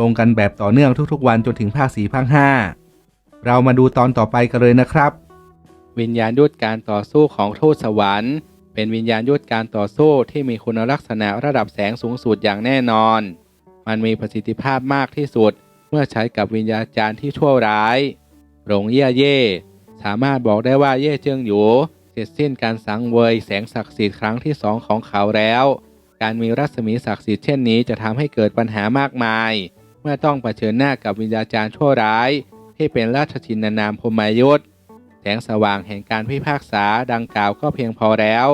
ลงกันแบบต่อเนื่องทุกๆ วันจนถึงภาคสี่ภาคห้าเรามาดูตอนต่อไปกันเลยนะครับ วิญญาณยุทธการต่อสู้ของทูตสวรรค์ เป็นวิญญาณยุทธการต่อสู้ที่มีคุณลักษณะระดับแสงสูงสุดอย่างแน่นอน มันมีประสิทธิภาพมากที่สุด เมื่อใช้กับวิญญาจารย์ที่ชั่วร้ายหลงเย่เย่ สามารถบอกได้ว่าเย่เจิงหยูเสร็จสิ้นการสังเวยแสงศักดิ์สิทธิ์ครั้งที่สองของเขาแล้ว การมีรัศมีศักดิ์สิทธิ์เช่นนี้จะทำให้เกิดปัญหามากมาย เมื่อต้องเผชิญหน้ากับวิญญาจารย์ชั่วร้าย ที่เป็นราชชินนามพมายุทธแสงสว่างแห่งการพิพากษาดังกล่าวก็เพียงพอแล้ว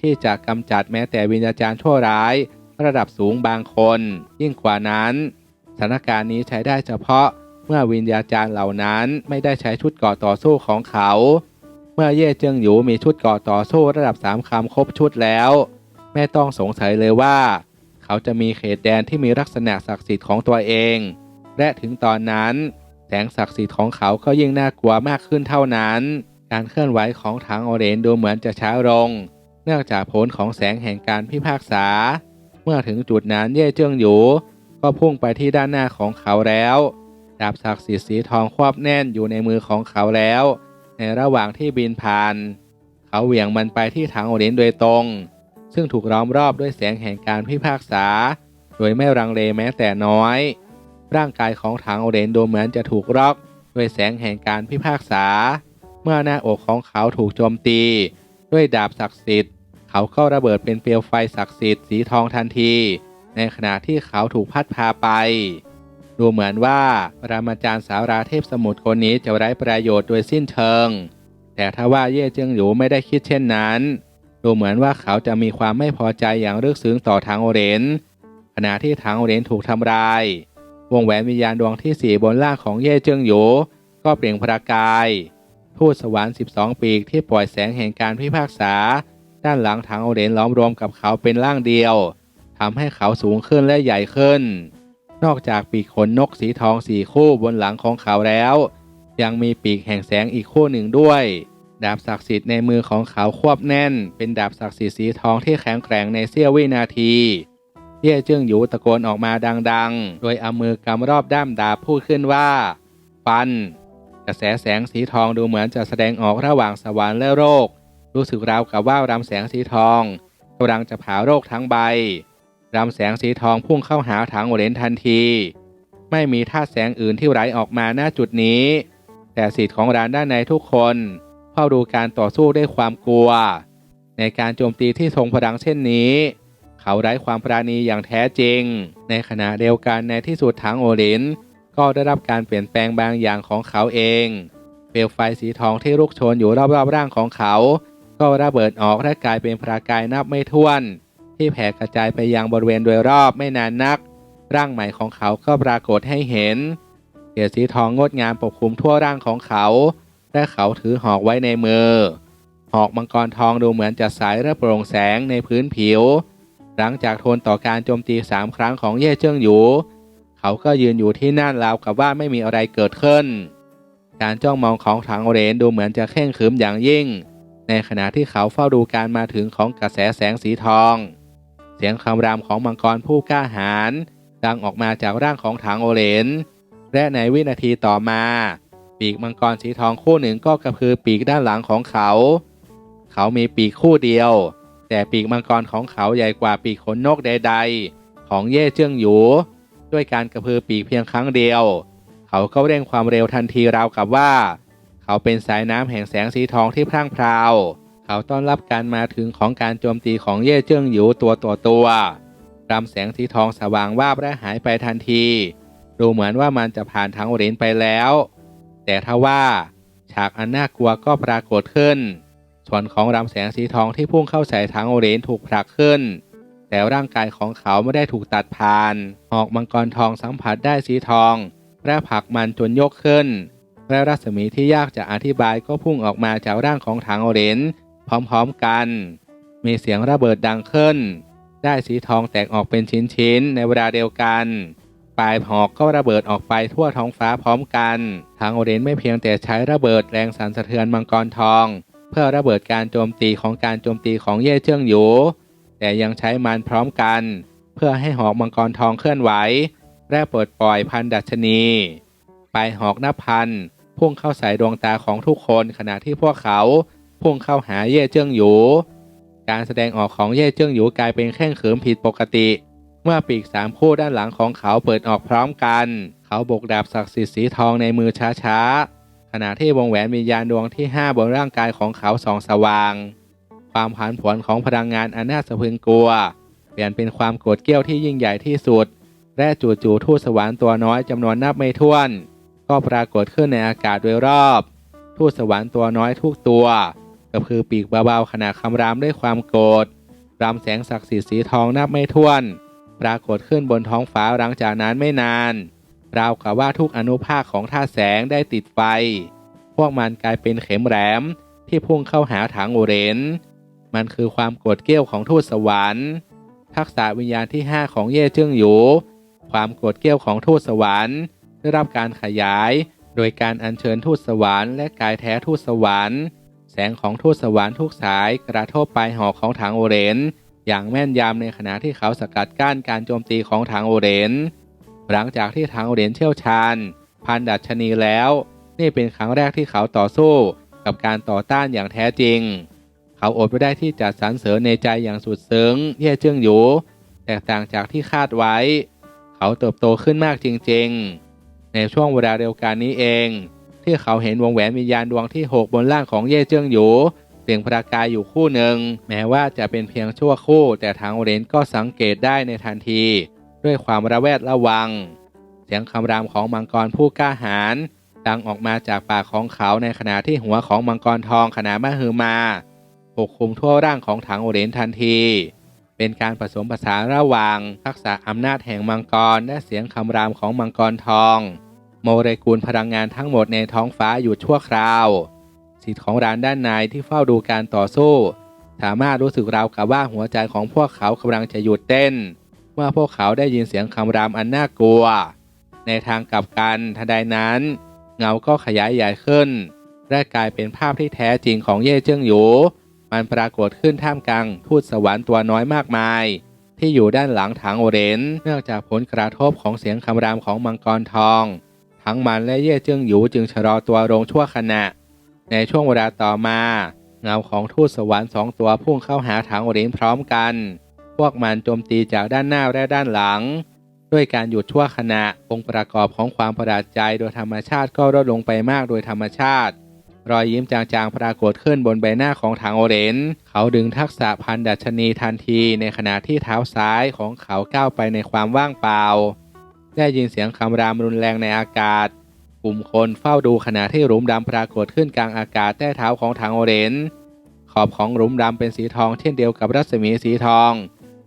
ที่จะกำจัดแม้แต่วิญญาจารย์ชั่วร้าย ระดับสูงบางคน ยิ่งกว่านั้นสถานการณ์นี้ใช้ได้เฉพาะเมื่อวิญญาจารย์เหล่านั้นไม่ได้ใช้ชุดก่อต่อสู้ของเขา เมื่อเย่เจิงหยูมีชุดก่อต่อสู้ระดับสามคำครบชุดแล้วไม่ต้องสงสัยเลยว่า เขาจะมีเขตแดนที่มีลักษณะศักดิ์สิทธิ์ของตัวเอง และถึงตอนนั้นแสงศักดิ์สิทธิ์ของเขาก็ยิ่งน่ากลัวมากขึ้นเท่านั้น การเคลื่อนไหวของถังโอเรนดูเหมือนจะช้าลง เนื่องจากผลของแสงแห่งการพิพากษา เมื่อถึงจุดนั้นเย่เจิ้งหยูก็พุ่งไปที่ด้านหน้าของเขาแล้วดาบศักดิ์สิทธิ์สีทองควบแน่นอยู่ในมือของเขาแล้ว ในระหว่างที่บินผ่าน เขาเหวี่ยงมันไปที่ถังโอเรนโดยตรง ซึ่งถูกล้อมรอบด้วยแสงแห่งการพิพากษา โดยไม่รังเลแม้แต่น้อย ร่างกายของถังโอเรนดูเหมือนจะถูกล็อกด้วยแสงแห่งการพิพากษา เมื่อหน้าอกของเขาถูกโจมตี ด้วยดาบศักดิ์สิทธิ์ เขาก็ระเบิดเป็นเปลวไฟศักดิ์สิทธิ์สีทองทันที ในขณะที่เขาถูกพัดพาไป ดูเหมือนว่าปรามาจารย์สาวราเทพสมุทรคนนี้จะไร้ประโยชน์โดยสิ้นเชิง แต่ถ้าว่าเย่เจิงหยูไม่ได้คิดเช่นนั้น ดูเหมือนว่าเขาจะมีความไม่พอใจอย่างลึกซึ้งต่อทางโอเรนขณะที่ทางโอเรนถูกทำลาย วงแหวนวิญญาณดวงที่สี่บนล่างของเย่เจิงหยูก็เปล่งประกาย ทูตสวรรค์ 12 ปีกที่ปล่อยแสงแห่งการพิพากษา ด้านหลังทางโอเรนล้อมรวมกับเขาเป็นร่างเดียวทำให้เขาสูงขึ้นและใหญ่ขึ้น นอกจากปีกขนนกสีทองสี่คู่บนหลังของเขาแล้ว ยังมีปีกแห่งแสงอีกคู่หนึ่งด้วย ดาบศักดิ์สิทธิ์ในมือของเขาควบแน่น เป็นดาบศักดิ์สิทธิ์สีทองที่แข็งแกร่งในเสี้ยววินาทีเย่เจิ้งหยูตะโกนออกมาดังๆ โดยเอามือกำรอบด้ามดาบพูดขึ้นว่า ฟัน กระแสแสงสีทองดูเหมือนจะแสดงออกระหว่างสวรรค์และโลกรู้สึกราวกับว่ารำแสงสีทองกำลังจะเผาโลกทั้งใบรำแสงสีทองพุ่งเข้าหาถังโอเรนทันที ไม่มีท่าแสงอื่นที่ไหลออกมาหน้าจุดนี้ แต่สิทธิ์ของร้านด้านในทุกคน เฝ้าดูการต่อสู้ด้วยความกลัว ในการโจมตีที่ทรงพลังเช่นนี้ เขาไร้ความปราณีอย่างแท้จริง ในขณะเดียวกันในที่สุดถังโอเรนก็ได้รับการเปลี่ยนแปลงบางอย่างของเขาเองเปลวไฟสีทองที่ลุกโชนอยู่รอบๆร่างของเขา ก็ระเบิดออกและกลายเป็นประกายนับไม่ถ้วน ที่แผ่กระจายไปยังบริเวณโดยรอบไม่นานนัก ร่างใหม่ของเขาก็ปรากฏให้เห็นเกศสีทองงดงามปกคลุมทั่วร่างของเขา และเขาถือหอกไว้ในมือ หอกมังกรทองดูเหมือนจะสายและโปร่งแสงในพื้นผิว หลังจากทนต่อการโจมตีสามครั้งของเย่เจิ้งหยู เขาก็ยืนอยู่ที่นั่นราวกับว่าไม่มีอะไรเกิดขึ้น การจ้องมองของถังโอเรนดูเหมือนจะเข่งขรึมอย่างยิ่ง ในขณะที่เขาเฝ้าดูการมาถึงของกระแสแสงสีทอง เสียงคำรามของมังกรผู้กล้าหาญดังออกมาจากร่างของถังโอเรนและในวินาทีต่อมา ปีกมังกรสีทองคู่หนึ่งก็กระพือปีกด้านหลังของเขา เขามีปีกคู่เดียว แต่ปีกมังกรของเขาใหญ่กว่าปีกขนนกใด ๆ ของเย่เจิ้งหยูด้วยการกระพือปีกเพียงครั้งเดียว เขาก็เร่งความเร็วทันทีราวกับว่า เขาเป็นสายน้ำแห่งแสงสีทองที่พร่างพราว เขาต้อนรับการมาถึงของการโจมตีของเย่เจิ้งหยูตัวต่อตัวรำแสงสีทองสว่างวาบและหายไปทันที ดูเหมือนว่ามันจะผ่านทางโอเรนไปแล้ว แต่ถ้าว่าฉากอันน่ากลัวก็ปรากฏขึ้น ส่วนของรำแสงสีทองที่พุ่งเข้าใส่ทางโอเรนถูกผลักขึ้น แต่ร่างกายของเขาไม่ได้ถูกตัดผ่าน หอกมังกรทองสัมผัสได้สีทองและผลักมันจนยกขึ้น และรัศมีที่ยากจะอธิบายก็พุ่งออกมาจากร่างของถังโอเรนพร้อมๆกัน มีเสียงระเบิดดังขึ้น ได้สีทองแตกออกเป็นชิ้นๆในเวลาเดียวกัน ปลายหอกก็ระเบิดออกไปทั่วท้องฟ้าพร้อมกัน ทางโอเรนไม่เพียงแต่ใช้ระเบิดแรงสั่นสะเทือนมังกรทอง เพื่อระเบิดการโจมตีของการโจมตีของเย่เจิ้งหยูแต่ยังใช้มันพร้อมกัน เพื่อให้หอกมังกรทองเคลื่อนไหวและเปลดปล่อยพันดัชนี ปลายหอกนับพันพุ่งเข้าใส่ดวงตาของทุกคนขณะที่พวกเขาพุ่งเข้าหาเย่เจิ้งหยู การแสดงออกของเย่เจิ้งหยูกลายเป็นแข้งเขิมผิดปกติ เมื่อปีกสามคู่ด้านหลังของเขาเปิดออกพร้อมกัน เขาบกดาบศักดิ์สิทธิ์สีทองในมือช้าๆ ขณะที่วงแหวนวิญญาณดวงที่ 5 บนร่างกายของเขาส่องสว่าง ความผันผวนของพลังงานอันน่าสะพรึงกลัว เปลี่ยนเป็นความโกรธเกรี้ยวที่ยิ่งใหญ่ที่สุด และจู่ๆทูตสวรรค์ตัวน้อยจำนวนนับไม่ถ้วน ก็ปรากฏขึ้นในอากาศโดยรอบ ทูตสวรรค์ตัวน้อยทุกตัวกระพือปีกเบาๆขณะคำรามด้วยความโกรธรำแสงศักดิ์สิทธิ์สีทองนับไม่ถ้วน ปรากฏขึ้นบนท้องฟ้าหลังจากนั้นไม่นาน ราวกับว่าทุกอนุภาคของท่าแสงได้ติดไฟ พวกมันกลายเป็นเข็มแหลมที่พุ่งเข้าหาถังโอเรน มันคือความโกรธเกรี้ยวของทูตสวรรค์ ทักษะวิญญาณที่ 5 ของเย่เจิ้งหยู ความโกรธเกรี้ยวของทูตสวรรค์ ได้รับการขยาย โดยการอัญเชิญทูตสวรรค์และกายแท้ทูตสวรรค์ แสงของทูตสวรรค์ทุกสายกระทบปลายหอกของถังโอเรน อย่างแม่นยำในขณะที่เขาสกัดกั้นการโจมตีของถังโอเรน หลังจากที่ถังโอเรนเชี่ยวชาญพันดัชนีแล้ว นี่เป็นครั้งแรกที่เขาต่อสู้กับการต่อต้านอย่างแท้จริง เขาอดไม่ได้ที่จะสรรเสริญในใจอย่างสุดซึ้งเย่เจิ้งหยูแตกต่างจากที่คาดไว้ เขาเติบโตขึ้นมากจริงๆ ในช่วงเวลาเดียวกันนี้เอง ที่เขาเห็นวงแหวนวิญญาณดวงที่ 6 บนล่างของเย่เจิ้งหยู เปล่งประกายอยู่คู่หนึ่ง แม้ว่าจะเป็นเพียงชั่วคู่ แต่ทางโอเรนก็สังเกตได้ในทันที ด้วยความระแวดระวัง เสียงคำรามของมังกรผู้กล้าหาญดังออกมาจากปากของเขาในขณะที่หัวของมังกรทองขนาดมหึมาปกคลุมทั่วร่างของถังโอเรนทันที เป็นการผสมผสานระหว่างทักษะอำนาจแห่งมังกรและเสียงคำรามของมังกรทอง โมเลกุลพลังงานทั้งหมดในท้องฟ้าหยุดชั่วคราว สิทธิ์ของร้านด้านในที่เฝ้าดูการต่อสู้ สามารถรู้สึกราวกับว่าหัวใจของพวกเขากำลังจะหยุดเต้น เมื่อพวกเขาได้ยินเสียงคำรามอันน่ากลัว ในทางกลับกันทันใดนั้น เงาก็ขยายใหญ่ขึ้นและกลายเป็นภาพที่แท้จริงของเย่เจิ้งหยู มันปรากฏขึ้นท่ามกลางทูตสวรรค์ตัวน้อยมากมาย ที่อยู่ด้านหลังถังโอเรนเนื่องจากผลกระทบของเสียงคำรามของมังกรทอง ทั้งมันและเย่เจิ้งหยูจึงชะลอตัวลงชั่วขณะ ในช่วงเวลาต่อมา เงาของทูตสวรรค์สองตัวพุ่งเข้าหาถังโอเรนพร้อมกัน พวกมันโจมตีจากด้านหน้าและด้านหลัง ด้วยการหยุดชั่วขณะองค์ประกอบของความประหลาดใจโดยธรรมชาติก็ลดลงไปมากโดยธรรมชาติ รอยยิ้มจางๆปรากฏขึ้นบนใบหน้าของถังโอเรนเขาดึงทักษะพันดัชนีทันทีในขณะที่เท้าซ้ายของเขาก้าวไปในความว่างเปล่า ได้ยินเสียงคำรามรุนแรงในอากาศ กลุ่มคนเฝ้าดูขณะที่หลุมดำปรากฏขึ้นกลางอากาศใต้เท้าของถังโอเรนขอบของหลุมดำเป็นสีทองเช่นเดียวกับรัศมีสีทอง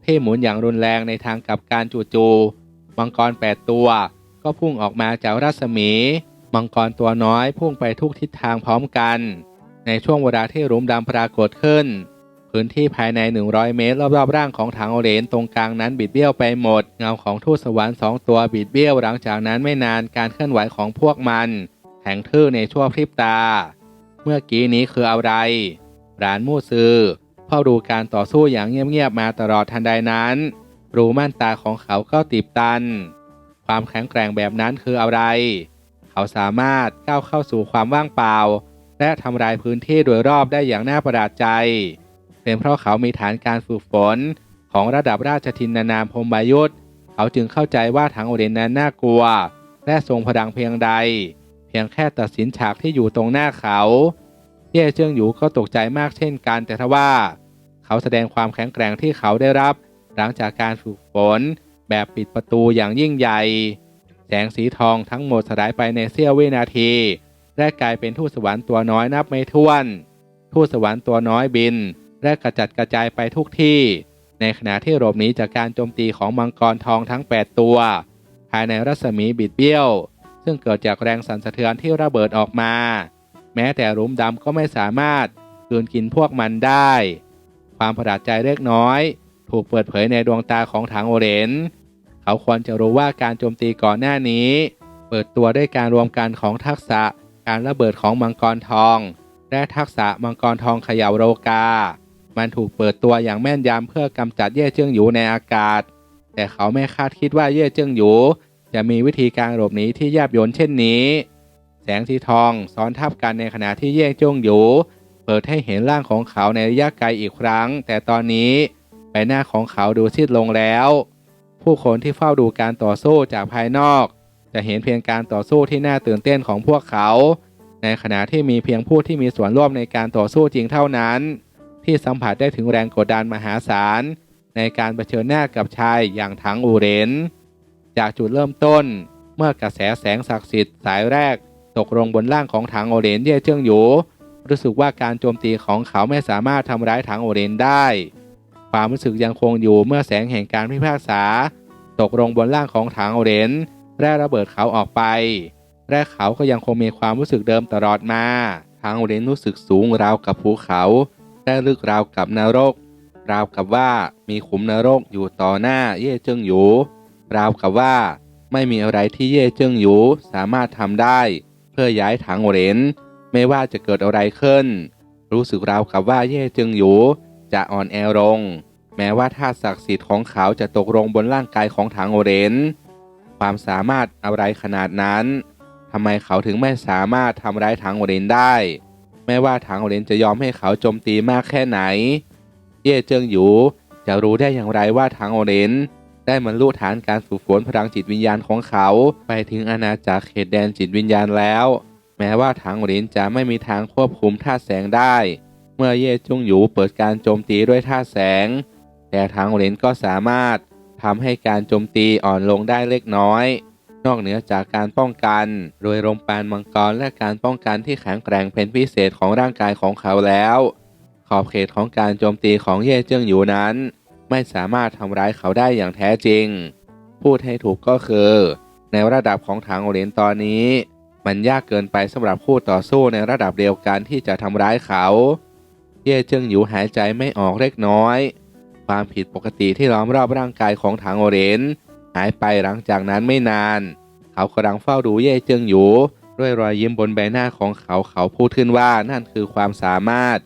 ที่หมุนอย่างรุนแรงในทางกับการจู่จูมังกรแปดตัว ก็พุ่งออกมาจากรัศมี มังกรตัวน้อยพุ่งไปทุกทิศทางพร้อมกัน ในช่วงเวลาที่หลุมดำปรากฏขึ้น พื้นที่ภายใน 100 เมตร รอบๆร่างของถังโอเรนตรงกลางนั้นบิดเบี้ยวไปหมด เงาของทูตสวรรค์สองตัวบิดเบี้ยวหลังจากนั้นไม่นานการเคลื่อนไหวของพวกมันแข็งทื่อในชั่วพริบตา เมื่อกี้นี้คืออะไรรานมู่ซือเฝ้าดูการต่อสู้อย่างเงียบๆมาตลอดทันใดนั้น รูม่านตาของเขาก็ตีบตัน ความแข็งแกร่งแบบนั้นคืออะไร เขาสามารถก้าวเข้าสู่ความว่างเปล่า และทำลายพื้นที่โดยรอบได้อย่างน่าประหลาดใจ เป็นเพราะเขามีฐานการฝึกฝนของระดับราชทินนานามพมบายุทธเขาจึงเข้าใจว่าถังโอเดนนั้นน่ากลัว และทรงพลังเพียงใด เพียงแค่ตัดสินฉากที่อยู่ตรงหน้าเขาเย่เจิงหยูก็ตกใจมากเช่นกันแต่ทว่า เขาแสดงความแข็งแกร่งที่เขาได้รับ หลังจากการฝึกฝนแบบปิดประตูอย่างยิ่งใหญ่ แสงสีทองทั้งหมดสลายไปในเสี้ยววินาที และกลายเป็นทูตสวรรค์ตัวน้อยนับไม่ถ้วน ทูตสวรรค์ตัวน้อยบิน และกระจัดกระจายไปทุกที่ ในขณะที่หลบหนีจากการโจมตีของมังกรทองทั้ง 8 ตัว ภายในรัศมีบิดเบี้ยว ซึ่งเกิดจากแรงสั่นสะเทือนที่ระเบิดออกมา แม้แต่หลุมดำก็ไม่สามารถกืนกินพวกมันได้ ความประหลาดใจเล็กน้อย ถูกเปิดเผยในดวงตาของถังโอเรนเขาควรจะรู้ว่าการโจมตีก่อนหน้านี้ เปิดตัวด้วยการรวมกันของทักษะการระเบิดของมังกรทอง และทักษะมังกรทองเขย่าโรกา มันถูกเปิดตัวอย่างแม่นยำเพื่อกำจัดเย่เจิ้งหยูในอากาศ แต่เขาไม่คาดคิดว่าเย่เจิ้งหยูจะมีวิธีการหลบหนีที่แยบยลเช่นนี้ แสงสีทองซ้อนทับกันในขณะที่เย่เจิ้งหยูเปิดให้เห็นร่างของเขาในระยะไกลอีกครั้ง แต่ตอนนี้ใบหน้าของเขาดูซีดลงแล้ว ผู้คนที่เฝ้าดูการต่อสู้จากภายนอก จะเห็นเพียงการต่อสู้ที่น่าตื่นเต้นของพวกเขา ในขณะที่มีเพียงผู้ที่มีส่วนร่วมในการต่อสู้จริงเท่านั้น ที่สัมผัสได้ถึงแรงกดดันมหาศาล ในการเผชิญหน้ากับชายอย่างถังอูเรน จากจุดเริ่มต้น เมื่อกระแสแสงศักดิ์สิทธิ์สายแรก ตกลงบนร่างของถังโอเรนเย่เจิ้งหยูรู้สึกว่าการโจมตีของเขาไม่สามารถทำร้ายถังโอเรนได้ ความรู้สึกยังคงอยู่เมื่อแสงแห่งการพิพากษา ตกลงบนร่างของถังโอเรนและระเบิดเขาออกไปและเขาก็ยังคงมีความรู้สึกเดิมตลอดมา ทางโอเรนรู้สึกสูงราวกับภูเขา และลึกราวกับนรก ราวกับว่ามีขุมนรกอยู่ต่อหน้าเย่เจิ้งหยูราวกับว่าไม่มีอะไรที่เย่เจิ้งหยูสามารถทำได้ เพื่อย้ายถังโอเรนไม่ว่าจะเกิดอะไรขึ้น รู้สึกราวกับว่าเย่เจิ้งหยูจะอ่อนแอลง แม้ว่าธาตุศักดิ์สิทธิ์ของเขาจะตกลงบนร่างกายของถังโอเรนความสามารถอะไรขนาดนั้นทำไมเขาถึงไม่สามารถทำร้ายถังโอเรนได้ ไม่ว่าถังโอเรนจะยอมให้เขาโจมตีมากแค่ไหน เย่เจิงหยูจะรู้ได้อย่างไรว่าถังโอเรนได้บรรลุฐานการฝึกฝนพลังจิตวิญญาณของเขา ไปถึงอาณาจักรเขตแดนจิตวิญญาณแล้ว แม้ว่าถังโอเรนจะไม่มีทางควบคุมธาแสงได้ เมื่อเย่จงหยูเปิดการโจมตีด้วยธาแสง แต่ถังโอเรนก็สามารถทำให้การโจมตีอ่อนลงได้เล็กน้อย นอกเหนือจากการป้องกัน โดยลมปานมังกรและการป้องกันที่แข็งแกร่งเป็นพิเศษของร่างกายของเขาแล้ว ขอบเขตของการโจมตีของเย่เจิ้งหยูนั้น ไม่สามารถทำร้ายเขาได้อย่างแท้จริง พูดให้ถูกก็คือ ในระดับของถังโอเรนตอนนี้ มันยากเกินไปสำหรับคู่ต่อสู้ในระดับเดียวกันที่จะทำร้ายเขา เย่เจิ้งหยูหายใจไม่ออกเล็กน้อย ความผิดปกติที่ล้อมรอบร่างกายของถังโอเรนหายไปหลังจากนั้นไม่นาน เขากำลังเฝ้าดูเย่เจิงอยู่ ด้วยรอยยิ้มบนใบหน้าของเขาเขาพูดขึ้นว่านั่นคือความสามารถ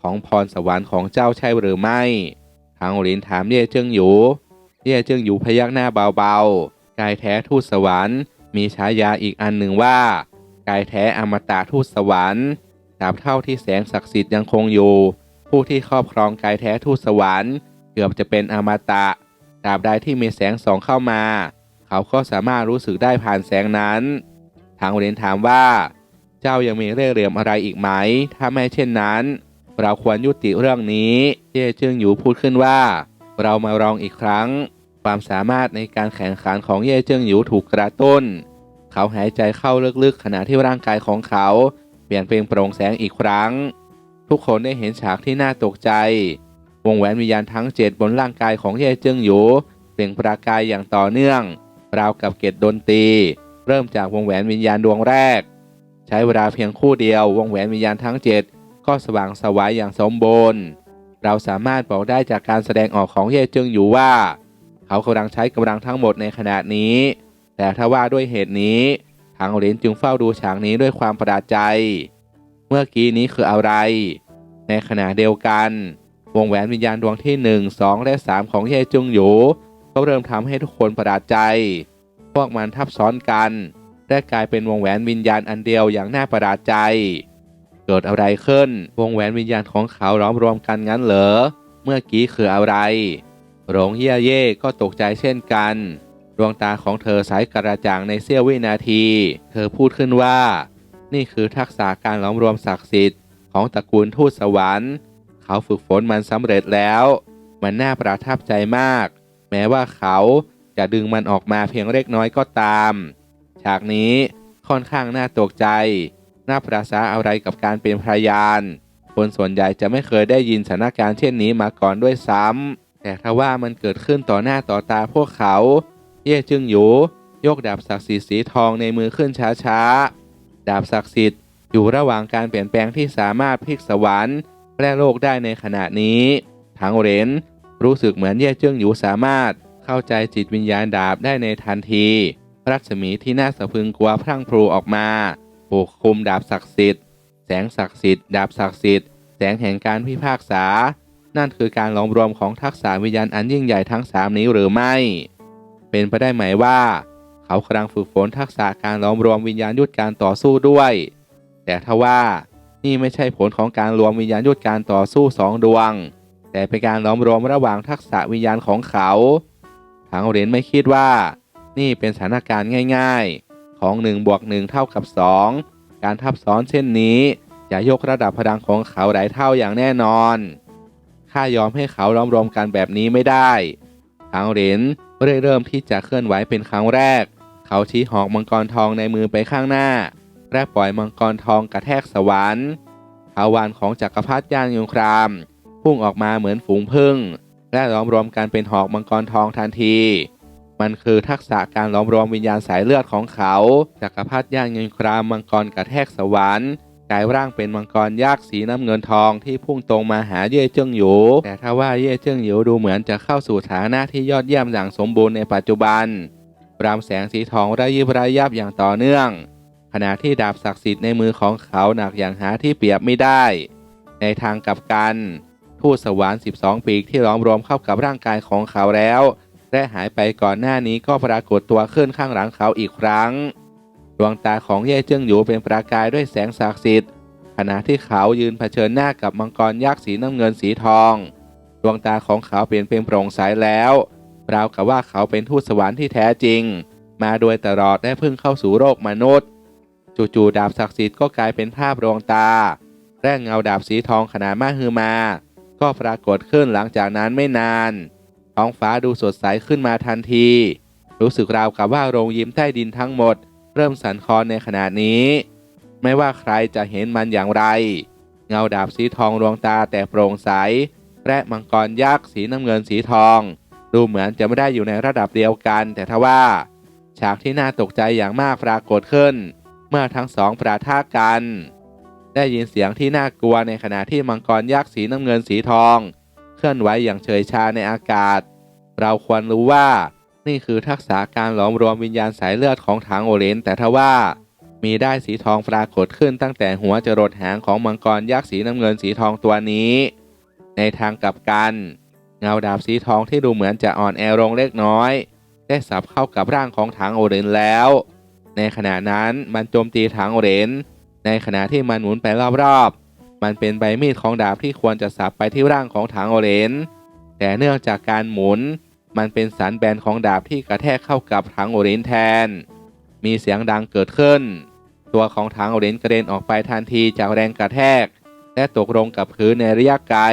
ของพรสวรรค์ของเจ้าใช่หรือไม่ทางโอรินถามเย่เจิงอยู่ เย่เจิงอยู่พยักหน้าเบาๆ กายแท้ทูตสวรรค์ มีฉายาอีกอันหนึ่งว่า กายแท้อมตะทูตสวรรค์ตราบเท่าที่แสงศักดิ์สิทธิ์ยังคงอยู่ ผู้ที่ครอบครองกายแท้ทูตสวรรค์ เกือบจะเป็นอมตะ ราบใดที่มีแสงส่องเข้ามา เขาก็สามารถรู้สึกได้ผ่านแสงนั้น ทางเรียนถามว่า เจ้ายังมีเร่ห์เหลี่ยมอะไรอีกไหม ถ้าไม่เช่นนั้น เราควรยุติเรื่องนี้เย่เจิ้งหยูพูดขึ้นว่า เรามาลองอีกครั้ง ความสามารถในการแข่งขันของเย่เจิ้งหยูถูกกระตุ้น เขาหายใจเข้าลึกๆ ขณะที่ร่างกายของเขาเปลี่ยนเป็นโปร่งแสงอีกครั้ง ทุกคนได้เห็นฉากที่น่าตกใจ วงแหวนวิญญาณทั้งเจ็ดบนร่างกายของเย่เจิ้งหยูเปล่งประกายอย่างต่อเนื่องราวกับเกตดนตรี เริ่มจากวงแหวนวิญญาณดวงแรก ใช้เวลาเพียงคู่เดียว วงแหวนวิญญาณทั้งเจ็ดก็สว่างสวายอย่างสมบูรณ์เราสามารถบอกได้จากการแสดงออกของเย่เจิ้งอยู่ว่า เขากำลังใช้กำลังทั้งหมดในขณะนี้ แต่ถ้าว่าด้วยเหตุนี้ ทางเหรียญจึงเฝ้าดูฉากนี้ด้วยความประหลาดใจ เมื่อกี้นี้คืออะไร ในขณะเดียวกัน วงแหวนวิญญาณดวงที่ 1 2 และ 3 ของเย่จุงหยูก็เริ่มทำให้ทุกคนประหลาดใจ พวกมันทับซ้อนกันและกลายเป็นวงแหวนวิญญาณอันเดียวอย่างน่าประหลาดใจ เกิดอะไรขึ้น วงแหวนวิญญาณของเขาล้อมรวมกันงั้นเหรอ เมื่อกี้คืออะไร หลงเย่เย่ก็ตกใจเช่นกัน ดวงตาของเธอใสกระจ่างในเสี้ยววินาที เธอพูดขึ้นว่า นี่คือทักษะการล้อมรวมศักดิ์สิทธิ์ของตระกูลทูตสวรรค์ เขาฝึกฝนมันสำเร็จแล้ว มันน่าประทับใจมาก แม้ว่าเขาจะดึงมันออกมาเพียงเล็กน้อยก็ตาม ฉากนี้ค่อนข้างน่าตกใจ น่าประสาอะไรกับการเป็นพยาน คนส่วนใหญ่จะไม่เคยได้ยินสถานการณ์เช่นนี้มาก่อนด้วยซ้ำแต่แต่ถ้าว่ามันเกิดขึ้นต่อหน้าต่อตาพวกเขา เย่จึงอยู่ยกดาบศักดิ์สิทธิ์สีทองในมือขึ้นช้าๆ ดาบศักดิ์สิทธิ์อยู่ระหว่างการเปลี่ยนแปลงที่สามารถพลิกสวรรค์ และโลกได้ในขณะนี้ ทางเรนรู้สึกเหมือนเย่เจิ้งอยู่สามารถเข้าใจจิตวิญญาณดาบได้ในทันที รัศมีที่น่าสะพึงกลัวพรั่งพรูออกมาปกคลุมดาบศักดิ์สิทธิ์ แสงศักดิ์สิทธิ์ดาบศักดิ์สิทธิ์แสงแห่งการพิพากษา นั่นคือการหลอมรวมของทักษะวิญญาณอันยิ่งใหญ่ทั้งสามนี้หรือไม่ เป็นไปได้ไหมว่า เขากำลังฝึกฝนทักษะการหลอมรวมวิญญาณยุทธการต่อสู้ด้วย แต่ทว่า นี่ไม่ใช่ผลของการรวมวิญญาณยุทธการต่อสู้สองดวง แต่เป็นการหลอมรวมระหว่างทักษะวิญญาณของเขาทางเหรียญไม่คิดว่า นี่เป็นสถานการณ์ง่ายๆ ของ1บวก1เท่ากับ 2 การทับซ้อนเช่นนี้จะยกระดับพลังของเขาหลายเท่าอย่างแน่นอนข้ายอมให้เขาล้อมรวมกันแบบนี้ไม่ได้ทางเหรียญเริ่มที่จะเคลื่อนไหวเป็นครั้งแรก เขาชี้หอกมังกรทองในมือไปข้างหน้า และปล่อยมังกรทองกระแทกสวรรค์ทาวานของจักรพรรดิย่านยงคราม พุ่งออกมาเหมือนฝูงผึ้งและล้อมรวมกันเป็นหอกมังกรทองทันที มันคือทักษะการล้อมรวมวิญญาณสายเลือดของเขา จักรพรรดิย่านยงครามมังกรกระแทกสวรรค์กลายร่างเป็นมังกรยักษ์สีน้ำเงินทองที่พุ่งตรงมาหาเย่เจิ้งหยู แต่ถ้าว่าเย่เจิ้งหยูดูเหมือนจะเข้าสู่ฐานะที่ยอดเยี่ยมอย่างสมบูรณ์ในปัจจุบันรามแสงสีทองระยิบระยับอย่างต่อเนื่อง ขณะที่ดาบศักดิ์สิทธิ์ในมือของเขาหนักอย่างหาที่เปรียบไม่ได้ ในทางกลับกัน ทูตสวรรค์ 12 ปีกที่ล้อมรวมเข้ากับร่างกายของเขาแล้ว และหายไปก่อนหน้านี้ก็ปรากฏตัวขึ้นข้างหลังเขาอีกครั้ง ดวงตาของเย่เจิ้งหยูเป็นประกายด้วยแสงศักดิ์สิทธิ์ขณะที่เขายืนเผชิญหน้ากับมังกรยักษ์สีน้ำเงินสีทอง ดวงตาของเขาเปลี่ยนเป็นโปร่งใสแล้วราวกับว่าเขาเป็นทูตสวรรค์ที่แท้จริง มาโดยตลอดได้เพิ่งเข้าสู่โลกมนุษย์ จู่ๆดาบศักดิ์สิทธิ์ก็กลายเป็นภาพดวงตา แร่งเงาดาบสีทองขนาดมากฮือมา ก็ปรากฏขึ้นหลังจากนั้นไม่นาน ท้องฟ้าดูสดใสขึ้นมาทันที รู้สึกราวกับว่าโรงยิ้มใต้ดินทั้งหมด เริ่มสั่นคลอนในขณะนี้ ไม่ว่าใครจะเห็นมันอย่างไร เงาดาบสีทองดวงตาแต่โปร่งใสและมังกรยักษ์สีน้ำเงินสีทอง ดูเหมือนจะไม่ได้อยู่ในระดับเดียวกัน แต่ทว่า ฉากที่น่าตกใจอย่างมากปรากฏขึ้น เมื่อทั้งสองปะทะกัน ได้ยินเสียงที่น่ากลัวในขณะที่มังกรยักษ์สีน้ำเงินสีทอง เคลื่อนไหวอย่างเฉยชาในอากาศ เราควรรู้ว่านี่คือทักษะการหลอมรวมวิญญาณสายเลือดของทางโอเลนแต่ทว่ามีได้สีทองปรากฏขึ้นตั้งแต่หัวจรดหางของมังกรยักษ์สีน้ำเงินสีทองตัวนี้ ในทางกลับกัน เงาดาบสีทองที่ดูเหมือนจะอ่อนแอลงเล็กน้อย ได้สับเข้ากับร่างของทางโอเรนแล้ว ในขณะนั้นมันโจมตีทางโอเรนในขณะที่มันหมุนไปรอบๆ มันเป็นใบมีดของดาบที่ควรจะสับไปที่ร่างของทางโอเรนแต่เนื่องจากการหมุน มันเป็นสันแบนของดาบที่กระแทกเข้ากับทางโอเรนแทน มีเสียงดังเกิดขึ้น ตัวของทางโอเรนกระเด็นออกไปทันทีจากแรงกระแทกและตกลงกับพื้นในระยะไกล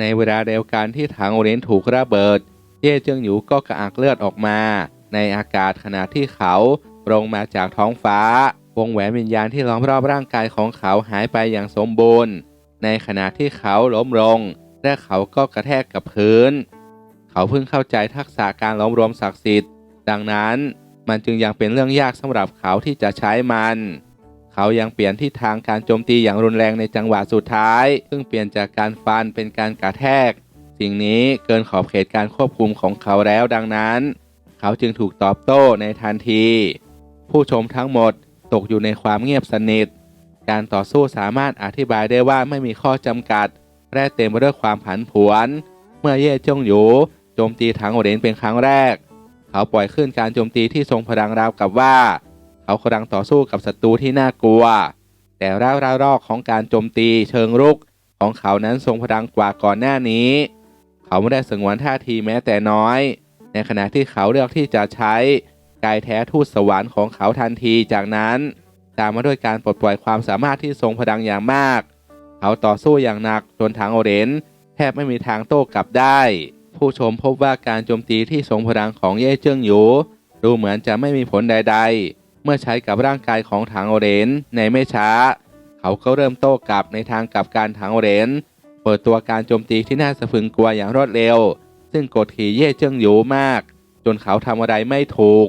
ในเวลาเดียวกันที่ทางโอเรนถูกระเบิด เย่เจิงหยูก็กระอักเลือดออกมา ในอากาศขณะที่เขา ลงมาจากท้องฟ้า วงแหวนวิญญาณที่ล้อมรอบร่างกายของเขาหายไปอย่างสมบูรณ์ ในขณะที่เขาล้มลง และเขาก็กระแทกกับพื้น เขาเพิ่งเข้าใจทักษะการล้อมรวมศักดิ์สิทธิ์ ดังนั้นมันจึงยังเป็นเรื่องยากสำหรับเขาที่จะใช้มัน เขายังเปลี่ยนทิศทางการโจมตีอย่างรุนแรงในจังหวะสุดท้าย ซึ่งเปลี่ยนจากการฟันเป็นการกระแทก สิ่งนี้เกินขอบเขตการควบคุมของเขาแล้วดังนั้น เขาจึงถูกตอบโต้ในทันที ผู้ชมทั้งหมดตกอยู่ในความเงียบสนิท การต่อสู้สามารถอธิบายได้ว่าไม่มีข้อจำกัด และเต็มไปด้วยความผันผวน เมื่อเย่จงหยูโจมตีถังโอเรนเป็นครั้งแรก เขาปล่อยขึ้นการโจมตีที่ทรงพลังราวกับว่า เขากำลังต่อสู้กับศัตรูที่น่ากลัว แต่ร่าวรารอกของการโจมตีเชิงรุก ของเขานั้นทรงพลังกว่าก่อนหน้านี้ เขาไม่ได้สงวนท่าทีแม้แต่น้อย ในขณะที่เขาเลือกที่จะใช้ กายแท้ทูตสวรรค์ของเขาทันทีจากนั้นตามมาด้วยการปลดปล่อยความสามารถที่ทรงพลังอย่างมาก เขาต่อสู้อย่างหนักจนทางโอเรนแทบไม่มีทางโต้กลับได้ ผู้ชมพบว่าการโจมตีที่ทรงพลังของเย่เจิ้งหยูดูเหมือนจะไม่มีผลใด ๆ เมื่อใช้กับร่างกายของถังโอเรนในไม่ช้า เขาก็เริ่มโต้กลับในทางกลับการถังโอเรนเปิดตัวการโจมตีที่น่าสะพรึงกลัวอย่างรวดเร็ว ซึ่งซึ่งกดขี่เย่เจิ้งหยูมาก จนเขาทำอะไรไม่ถูก